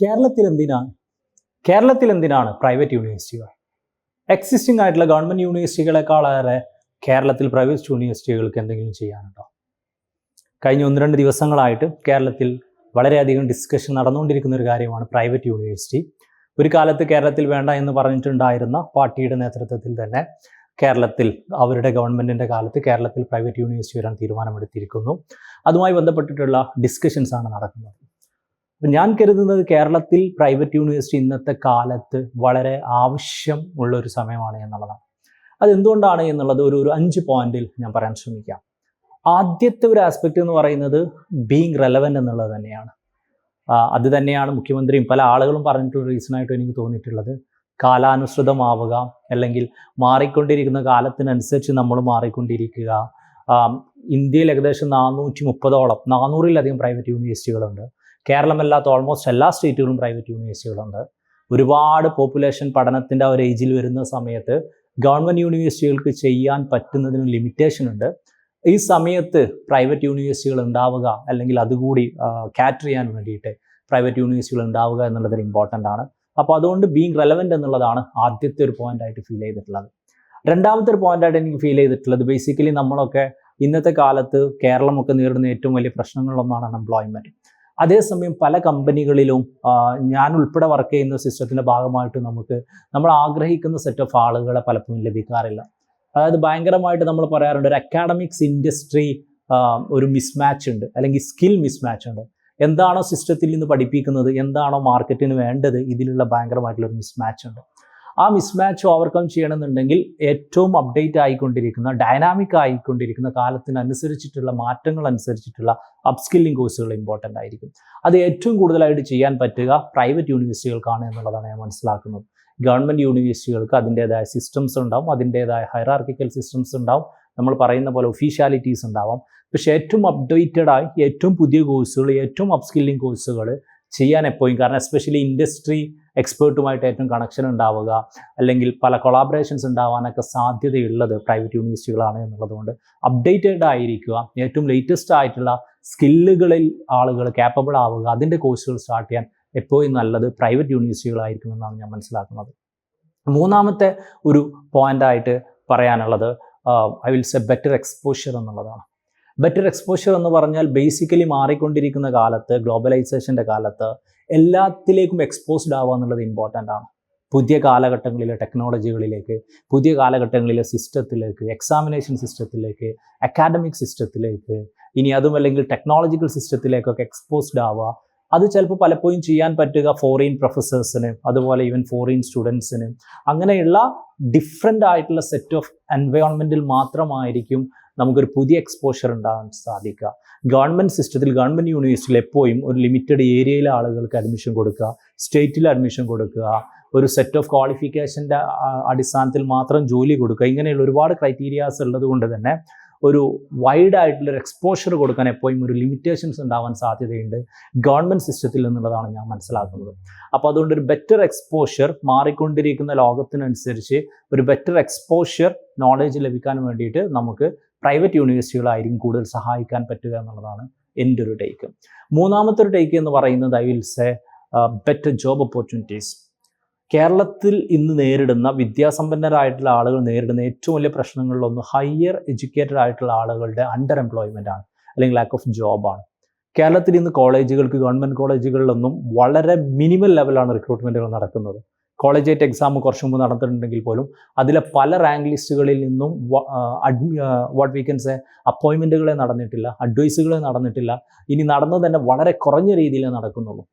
കേരളത്തിൽ എന്തിനാണ് കേരളത്തിൽ എന്തിനാണ് പ്രൈവറ്റ് യൂണിവേഴ്സിറ്റികൾ എക്സിസ്റ്റിംഗ് ആയിട്ടുള്ള ഗവൺമെന്റ് യൂണിവേഴ്സിറ്റികളെക്കാളേറെ കേരളത്തിൽ പ്രൈവറ്റ് യൂണിവേഴ്സിറ്റികൾക്ക് എന്തെങ്കിലും ചെയ്യാനുണ്ടോ? കഴിഞ്ഞ ഒന്ന് രണ്ട് ദിവസങ്ങളായിട്ട് കേരളത്തിൽ വളരെയധികം ഡിസ്കഷൻ നടന്നുകൊണ്ടിരിക്കുന്ന ഒരു കാര്യമാണ് പ്രൈവറ്റ് യൂണിവേഴ്സിറ്റി ഒരു കാലത്ത് കേരളത്തിൽ വേണ്ട എന്ന് പറഞ്ഞിട്ടുണ്ടായിരുന്ന പാർട്ടിയുടെ നേതൃത്വത്തിൽ തന്നെ കേരളത്തിൽ അവരുടെ ഗവൺമെന്റിന്റെ കാലത്ത് കേരളത്തിൽ പ്രൈവറ്റ് യൂണിവേഴ്സിറ്റി വരാൻ തീരുമാനമെടുത്തിരിക്കുന്നു. അതുമായി ബന്ധപ്പെട്ടിട്ടുള്ള ഡിസ്കഷൻസ് ആണ് നടക്കുന്നത്. ഞാൻ കരുതുന്നത് കേരളത്തിൽ പ്രൈവറ്റ് യൂണിവേഴ്സിറ്റി ഇന്നത്തെ കാലത്ത് വളരെ ആവശ്യം ഉള്ള ഒരു സമയമാണ് എന്നുള്ളതാണ്. അതെന്തുകൊണ്ടാണ് എന്നുള്ളത് ഒരു ഒരു അഞ്ച് പോയിന്റിൽ ഞാൻ പറയാൻ ശ്രമിക്കാം. ആദ്യത്തെ ഒരു ആസ്പെക്റ്റ് എന്ന് പറയുന്നത് ബീങ് റെലവന്റ് എന്നുള്ളത് തന്നെയാണ്. അത് തന്നെയാണ് മുഖ്യമന്ത്രിയും പല ആളുകളും പറഞ്ഞിട്ടുള്ള റീസണായിട്ട് എനിക്ക് തോന്നിയിട്ടുള്ളത്. കാലാനുസൃതമാവുക അല്ലെങ്കിൽ മാറിക്കൊണ്ടിരിക്കുന്ന കാലത്തിനനുസരിച്ച് നമ്മൾ മാറിക്കൊണ്ടിരിക്കുക. ഇന്ത്യയിൽ ഏകദേശം നാനൂറ്റി മുപ്പതോളം നാനൂറിലധികം പ്രൈവറ്റ് യൂണിവേഴ്സിറ്റികളുണ്ട് കേരളമല്ലാത്ത ഓൾമോസ്റ്റ് എല്ലാ സ്റ്റേറ്റുകളും പ്രൈവറ്റ് യൂണിവേഴ്സിറ്റികളുണ്ട് ഒരുപാട് പോപ്പുലേഷൻ പഠനത്തിന്റെ ആ ഒരു ഏജിൽ വരുന്ന സമയത്ത് ഗവൺമെന്റ് യൂണിവേഴ്സിറ്റികൾക്ക് ചെയ്യാൻ പറ്റുന്നതിന് ലിമിറ്റേഷൻ ഉണ്ട്. ഈ സമയത്ത് പ്രൈവറ്റ് യൂണിവേഴ്സിറ്റികൾ ഉണ്ടാവുക അല്ലെങ്കിൽ അതുകൂടി കാറ്റർ ചെയ്യാൻ വേണ്ടിയിട്ട് പ്രൈവറ്റ് യൂണിവേഴ്സിറ്റികൾ ഉണ്ടാവുക എന്നുള്ളത് ഇമ്പോർട്ടന്റ് ആണ്. അപ്പോൾ അതുകൊണ്ട് ബീങ് റെലവെന്റ് എന്നുള്ളതാണ് ആദ്യത്തെ ഒരു പോയിന്റ് ആയിട്ട് ഫീൽ ചെയ്തിട്ടുള്ളത്. രണ്ടാമത്തെ ഒരു പോയിന്റ് ആയിട്ട് എനിക്ക് ഫീൽ ചെയ്തിട്ടുള്ളത് ബേസിക്കലി നമ്മളൊക്കെ ഇന്നത്തെ കാലത്ത് കേരളമൊക്കെ നേരിടുന്ന ഏറ്റവും വലിയ പ്രശ്നങ്ങളിലൊന്നാണ് അൺഎംപ്ലോയ്മെന്റ് അതേസമയം പല കമ്പനികളിലും ഞാൻ ഉൾപ്പെടെ വർക്ക് ചെയ്യുന്ന സിസ്റ്റത്തിന്റെ ഭാഗമായിട്ട് നമുക്ക് നമ്മൾ ആഗ്രഹിക്കുന്ന സെറ്റ് ഓഫ് ആളുകളെ പലപ്പോഴും ലഭിക്കാറില്ല. അതായത് ഭയങ്കരമായിട്ട് നമ്മൾ പറയാറുണ്ട് ഒരു അക്കാഡമിക്സ് ഇൻഡസ്ട്രി ഒരു മിസ്മാച്ച് ഉണ്ട് അല്ലെങ്കിൽ സ്കിൽ മിസ്മാച്ച് ഉണ്ട്. എന്താണോ സിസ്റ്റത്തിൽ നിന്ന് പഠിപ്പിക്കുന്നത് എന്താണോ മാർക്കറ്റിന് വേണ്ടത് ഇതിലുള്ള ഭയങ്കരമായിട്ടുള്ള ഒരു മിസ്മാച്ച് ഉണ്ട്. ആ മിസ്മാച്ച് ഓവർകം ചെയ്യണമെന്നുണ്ടെങ്കിൽ ഏറ്റവും അപ്ഡേറ്റ് ആയിക്കൊണ്ടിരിക്കുന്ന ഡൈനാമിക് ആയിക്കൊണ്ടിരിക്കുന്ന കാലത്തിനനുസരിച്ചിട്ടുള്ള മാറ്റങ്ങൾ അനുസരിച്ചിട്ടുള്ള അപ്സ്കില്ലിംഗ് കോഴ്സുകൾ ഇമ്പോർട്ടന്റ് ആയിരിക്കും. അത് ഏറ്റവും കൂടുതലായിട്ട് ചെയ്യാൻ പറ്റുക പ്രൈവറ്റ് യൂണിവേഴ്സിറ്റികൾക്കാണ് എന്നുള്ളതാണ് ഞാൻ മനസ്സിലാക്കുന്നത്. ഗവൺമെന്റ് യൂണിവേഴ്സിറ്റികൾക്ക് അതിന്റേതായ സിസ്റ്റംസ് ഉണ്ടാവും അതിന്റേതായ ഹൈറാർക്കിക്കൽ സിസ്റ്റംസ് ഉണ്ടാവും. നമ്മൾ പറയുന്ന പോലെ ഒഫീഷ്യാലിറ്റീസ് ഉണ്ടാവാം. പക്ഷേ ഏറ്റവും അപ്ഡേറ്റഡ് ആയി ഏറ്റവും പുതിയ കോഴ്സുകൾ ഏറ്റവും അപ്സ്കില്ലിംഗ് കോഴ്സുകൾ ചെയ്യാൻ എപ്പോഴും കാരണം എസ്പെഷ്യലി ഇൻഡസ്ട്രി എക്സ്പേർട്ടുമായിട്ട് ഏറ്റവും കണക്ഷൻ ഉണ്ടാവുക അല്ലെങ്കിൽ പല കൊളാബറേഷൻസ് ഉണ്ടാവാനൊക്കെ സാധ്യതയുള്ളത് പ്രൈവറ്റ് യൂണിവേഴ്സിറ്റികളാണ് എന്നുള്ളതുകൊണ്ട് അപ്ഡേറ്റഡ് ആയിരിക്കുക. ഏറ്റവും ലേറ്റസ്റ്റ് ആയിട്ടുള്ള സ്കില്ലുകളിൽ ആളുകൾ ക്യാപ്പബിൾ ആവുക അതിന്റെ കോഴ്സുകൾ സ്റ്റാർട്ട് ചെയ്യാൻ എപ്പോഴും നല്ലത് പ്രൈവറ്റ് യൂണിവേഴ്സിറ്റികളായിരിക്കും എന്നാണ് ഞാൻ മനസ്സിലാക്കുന്നത്. മൂന്നാമത്തെ ഒരു പോയിന്റായിട്ട് പറയാനുള്ളത് I will say better exposure എന്നുള്ളതാണ്. ബെറ്റർ എക്സ്പോഷർ എന്ന് പറഞ്ഞാൽ ബേസിക്കലി മാറിക്കൊണ്ടിരിക്കുന്ന കാലത്ത് ഗ്ലോബലൈസേഷന്റെ കാലത്ത് എല്ലാത്തിലേക്കും എക്സ്പോസ്ഡ് ആവുക എന്നുള്ളത് ഇമ്പോർട്ടന്റ് ആണ്. പുതിയ കാലഘട്ടങ്ങളിലെ ടെക്നോളജികളിലേക്ക് പുതിയ കാലഘട്ടങ്ങളിലെ സിസ്റ്റത്തിലേക്ക് എക്സാമിനേഷൻ സിസ്റ്റത്തിലേക്ക് അക്കാഡമിക് സിസ്റ്റത്തിലേക്ക് ഇനി അതും അല്ലെങ്കിൽ ടെക്നോളജിക്കൽ സിസ്റ്റത്തിലേക്കൊക്കെ എക്സ്പോസ്ഡ് ആവുക. അത് ചിലപ്പോൾ പലപ്പോഴും ചെയ്യാൻ പറ്റുക ഫോറിൻ പ്രൊഫസേഴ്സിന് അതുപോലെ ഈവൻ ഫോറിൻ സ്റ്റുഡൻസിന് അങ്ങനെയുള്ള ഡിഫറെന്റ് ആയിട്ടുള്ള സെറ്റ് ഓഫ് എൻവയോൺമെന്റിൽ മാത്രമായിരിക്കും നമുക്കൊരു പുതിയ എക്സ്പോഷർ ഉണ്ടാകാൻ സാധിക്കുക. ഗവൺമെന്റ് സിസ്റ്റത്തിൽ ഗവൺമെന്റ് യൂണിവേഴ്സിറ്റിയിൽ എപ്പോഴും ഒരു ലിമിറ്റഡ് ഏരിയയിലെ ആളുകൾക്ക് അഡ്മിഷൻ കൊടുക്കുക. സ്റ്റേറ്റിൽ അഡ്മിഷൻ കൊടുക്കുക. ഒരു സെറ്റ് ഓഫ് ക്വാളിഫിക്കേഷന്റെ അടിസ്ഥാനത്തിൽ മാത്രം ജോലി കൊടുക്കുക. ഇങ്ങനെയുള്ള ഒരുപാട് ക്രൈറ്റീരിയാസ് ഉള്ളത് കൊണ്ട് തന്നെ ഒരു വൈഡ് ആയിട്ടുള്ള ഒരു എക്സ്പോഷർ കൊടുക്കാൻ എപ്പോഴും ഒരു ലിമിറ്റേഷൻസ് ഉണ്ടാവാൻ സാധ്യതയുണ്ട്. ഗവൺമെന്റ് സിസ്റ്റത്തിൽ എന്നുള്ളതാണ് ഞാൻ മനസ്സിലാക്കുന്നത്. അപ്പോൾ അതുകൊണ്ട് ഒരു ബെറ്റർ എക്സ്പോഷർ മാറിക്കൊണ്ടിരിക്കുന്ന ലോകത്തിനനുസരിച്ച് ഒരു ബെറ്റർ എക്സ്പോഷർ നോളേജ് ലഭിക്കാൻ വേണ്ടിയിട്ട് നമുക്ക് പ്രൈവറ്റ് യൂണിവേഴ്സിറ്റികളായിരിക്കും കൂടുതൽ സഹായിക്കാൻ പറ്റുക എന്നുള്ളതാണ് എന്റെ ഒരു ടേക്ക് മൂന്നാമത്തെ ഒരു ടേക്ക് എന്ന് പറയുന്നത് I will say better job opportunities കേരളത്തിൽ ഇന്ന് നേരിടുന്ന വിദ്യാസമ്പന്നരായിട്ടുള്ള ആളുകൾ നേരിടുന്ന ഏറ്റവും വലിയ പ്രശ്നങ്ങളിലൊന്ന് ഹയർ എഡ്യൂക്കേറ്റഡ് ആയിട്ടുള്ള ആളുകളുടെ അണ്ടർ എംപ്ലോയ്മെന്റ് ആണ് അല്ലെങ്കിൽ ലാക്ക് ഓഫ് ജോബാണ് കേരളത്തിൽ ഇന്ന് കോളേജുകൾക്ക് ഗവൺമെന്റ് കോളേജുകളിലൊന്നും വളരെ മിനിമം ലെവലാണ് റിക്രൂട്ട്മെന്റുകൾ നടക്കുന്നത്. കോളേജ് എക്സാം കുറച്ച് മുമ്പ് നടന്നിട്ടുണ്ടെങ്കിൽ പോലും അതിലെ പല റാങ്ക് ലിസ്റ്റുകളിൽ നിന്നും അഡ്മി വാട്ട് വീക്കൻസ് അപ്പോയിൻമെന്റുകളെ നടന്നിട്ടില്ല അഡ്വൈസുകളെ നടന്നിട്ടില്ല. ഇനി നടന്നത് തന്നെ വളരെ കുറഞ്ഞ രീതിയിലേ നടക്കുന്നുള്ളൂ.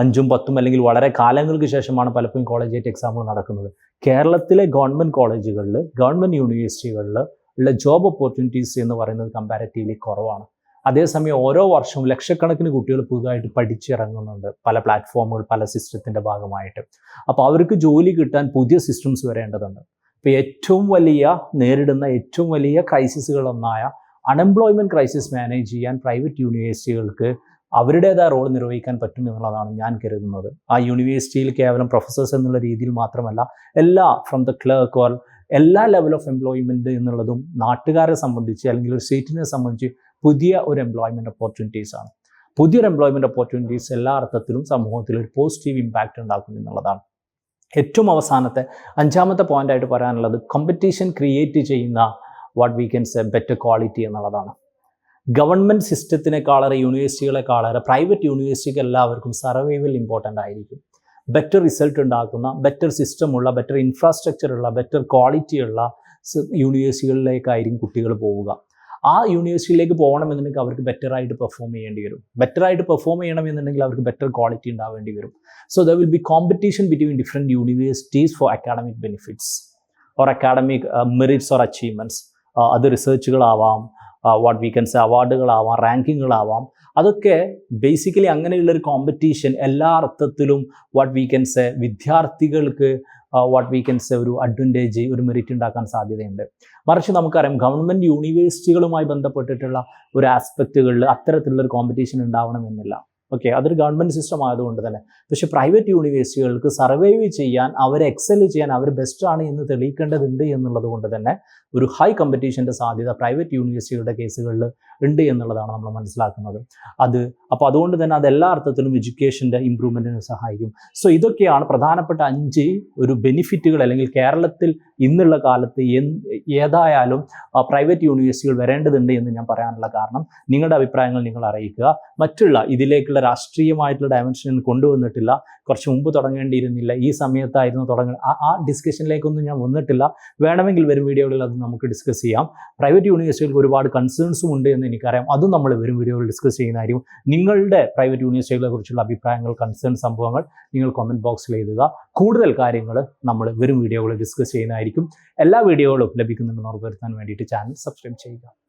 അഞ്ചും പത്തും അല്ലെങ്കിൽ വളരെ കാലങ്ങൾക്ക് ശേഷമാണ് പലപ്പോഴും കോളേജേറ്റ് എക്സാമുകൾ നടക്കുന്നത്. കേരളത്തിലെ ഗവൺമെന്റ് കോളേജുകളിൽ ഗവൺമെന്റ് യൂണിവേഴ്സിറ്റികളിൽ ഉള്ള ജോബ് ഓപ്പർച്യൂണിറ്റീസ് എന്ന് പറയുന്നത് കമ്പാരറ്റീവ്ലി കുറവാണ്. അതേസമയം ഓരോ വർഷവും ലക്ഷക്കണക്കിന് കുട്ടികൾ പുതുതായിട്ട് പഠിച്ചിറങ്ങുന്നുണ്ട് പല പ്ലാറ്റ്ഫോമുകൾ പല സിസ്റ്റത്തിന്റെ ഭാഗമായിട്ട്. അപ്പോൾ അവർക്ക് ജോലി കിട്ടാൻ പുതിയ സിസ്റ്റംസ് വരേണ്ടതുണ്ട്. ഇപ്പോൾ ഏറ്റവും വലിയ നേരിടുന്ന ഏറ്റവും വലിയ ക്രൈസിസുകളൊന്നായ അൺഎംപ്ലോയ്മെന്റ് ക്രൈസിസ് മാനേജ് ചെയ്യാൻ പ്രൈവറ്റ് യൂണിവേഴ്സിറ്റികൾക്ക് അവരുടേതായ റോൾ നിർവഹിക്കാൻ പറ്റും എന്നുള്ളതാണ് ഞാൻ കരുതുന്നത്. ആ യൂണിവേഴ്സിറ്റിയിൽ കേവലം പ്രൊഫസേഴ്സ് എന്നുള്ള രീതിയിൽ മാത്രമല്ല എല്ലാ ഫ്രം ദ ക്ലർക്ക് ഓർ എല്ലാ ലെവൽ ഓഫ് എംപ്ലോയ്മെന്റ് എന്നുള്ളതും നാട്ടുകാരെ സംബന്ധിച്ച് അല്ലെങ്കിൽ ഒരു സ്റ്റേറ്റിനെ സംബന്ധിച്ച് പുതിയ ഒരു എംപ്ലോയ്മെന്റ് ഓപ്പർച്യൂണിറ്റീസ് ആണ്. പുതിയൊരു എംപ്ലോയ്മെന്റ് ഓപ്പർച്യൂണിറ്റീസ് എല്ലാ അർത്ഥത്തിലും സമൂഹത്തിൽ ഒരു പോസിറ്റീവ് ഇമ്പാക്റ്റ് ഉണ്ടാക്കും എന്നുള്ളതാണ്. ഏറ്റവും അവസാനത്തെ അഞ്ചാമത്തെ പോയിന്റായിട്ട് പറയാനുള്ളത് കോമ്പറ്റീഷൻ ക്രിയേറ്റ് ചെയ്യുന്ന what we can say better quality എന്നുള്ളതാണ്. ഗവൺമെന്റ് സിസ്റ്റത്തിനേക്കാളേറെ യൂണിവേഴ്സിറ്റികളെക്കാളേറെ പ്രൈവറ്റ് യൂണിവേഴ്സിറ്റിക്ക് എല്ലാവർക്കും സർവൈവൽ ഇമ്പോർട്ടന്റ് ആയിരിക്കും. ബെറ്റർ റിസൾട്ട് ഉണ്ടാക്കുന്ന ബെറ്റർ സിസ്റ്റമുള്ള ബെറ്റർ ഇൻഫ്രാസ്ട്രക്ചർ ഉള്ള ബെറ്റർ ക്വാളിറ്റി ഉള്ള യൂണിവേഴ്സിറ്റികളിലേക്കായിരിക്കും കുട്ടികൾ പോവുക. ആ യൂണിവേഴ്സിറ്റിയിലേക്ക് പോകണമെന്നുണ്ടെങ്കിൽ അവർക്ക് ബെറ്റർ ആയിട്ട് പെർഫോം ചെയ്യേണ്ടി വരും. ബെറ്റർ ആയിട്ട് പെർഫോം ചെയ്യണമെന്നുണ്ടെങ്കിൽ അവർക്ക് ബെറ്റർ ക്വാളിറ്റി ഉണ്ടാവേണ്ടി വരും. So there will be competition between different universities for academic benefits or academic merits or achievements അത് റിസർച്ചുകളാവാം വാട്ട് വീക്കൻസ് അവാർഡുകളാവാം റാങ്കിങ്ങുകളാവാം അതൊക്കെ ബേസിക്കലി അങ്ങനെയുള്ളൊരു കോമ്പറ്റീഷൻ എല്ലാ അർത്ഥത്തിലും വാട്ട് വി ക്യാൻ സെ വിദ്യാർത്ഥികൾക്ക് വാട്ട് വി ക്യാൻ സെ ഒരു അഡ്വാന്റേജ് ഒരു മെറിറ്റ് ഉണ്ടാക്കാൻ സാധ്യതയുണ്ട്. മറിച്ച് നമുക്കറിയാം ഗവൺമെന്റ് യൂണിവേഴ്സിറ്റികളുമായി ബന്ധപ്പെട്ടിട്ടുള്ള ഒരു ആസ്പെക്റ്റുകളിൽ അത്തരത്തിലുള്ള ഒരു കോമ്പറ്റീഷൻ ഉണ്ടാവണമെന്നില്ല ഓക്കെ അതൊരു ഗവൺമെന്റ് സിസ്റ്റം ആയതുകൊണ്ട് തന്നെ. പക്ഷേ പ്രൈവറ്റ് യൂണിവേഴ്സിറ്റികൾക്ക് സർവൈവ് ചെയ്യാൻ അവർ എക്സൽ ചെയ്യാൻ അവർ ബെസ്റ്റാണ് എന്ന് തെളിയിക്കേണ്ടതുണ്ട് എന്നുള്ളത് കൊണ്ട് തന്നെ ഒരു ഹൈ കോമ്പറ്റീഷന്റെ സാധ്യത പ്രൈവറ്റ് യൂണിവേഴ്സിറ്റികളുടെ കേസുകളിൽ ഉണ്ട് എന്നുള്ളതാണ് നമ്മൾ മനസ്സിലാക്കുന്നത്. അത് അപ്പോൾ അതുകൊണ്ട് തന്നെ അത് എല്ലാ അർത്ഥത്തിലും എഡ്യൂക്കേഷന്റെ ഇമ്പ്രൂവ്മെന്റിന് സഹായിക്കും. സോ ഇതൊക്കെയാണ് പ്രധാനപ്പെട്ട അഞ്ച് ഒരു ബെനിഫിറ്റുകൾ അല്ലെങ്കിൽ കേരളത്തിൽ ഇന്നുള്ള കാലത്ത് ഏതായാലും പ്രൈവറ്റ് യൂണിവേഴ്സിറ്റികൾ വരേണ്ടതുണ്ട് എന്ന് ഞാൻ പറയാനുള്ള കാരണം നിങ്ങളുടെ അഭിപ്രായങ്ങൾ നിങ്ങൾ അറിയിക്കുക. മറ്റുള്ള ഇതിലേക്കുള്ള രാഷ്ട്രീയമായിട്ടുള്ള ഡയമെൻഷൻ കൊണ്ടുവന്നിട്ടില്ല. കുറച്ച് മുമ്പ് തുടങ്ങേണ്ടിയിരുന്നില്ല. ഈ സമയത്തായിരുന്നു തുടങ്ങ ആ ഡിസ്കഷനിലേക്കൊന്നും ഞാൻ വന്നിട്ടില്ല. വേണമെങ്കിൽ വരും വീഡിയോകളിൽ അത് നമുക്ക് ഡിസ്കസ് ചെയ്യാം. പ്രൈവറ്റ് യൂണിവേഴ്സിറ്റികൾക്ക് ഒരുപാട് കൺസേൺസും ഉണ്ട് എന്ന് എനിക്കറിയാം. അതും നമ്മൾ വരും വീഡിയോകളിൽ ഡിസ്കസ് ചെയ്യുന്നതായിരിക്കും. നിങ്ങളുടെ പ്രൈവറ്റ് യൂണിവേഴ്സിറ്റികളെ കുറിച്ചുള്ള അഭിപ്രായങ്ങൾ കൺസേൺ സംഭവങ്ങൾ നിങ്ങൾ കമന്റ് ബോക്സിൽ എഴുതുക. കൂടുതൽ കാര്യങ്ങൾ നമ്മൾ വരും വീഡിയോകളിൽ ഡിസ്കസ് ചെയ്യുന്നതായിരിക്കും. എല്ലാ വീഡിയോകളും ലഭിക്കുന്നുണ്ടെന്ന് ഉറപ്പുവരുത്താൻ വേണ്ടിയിട്ട് ചാനൽ സബ്സ്ക്രൈബ് ചെയ്യുക.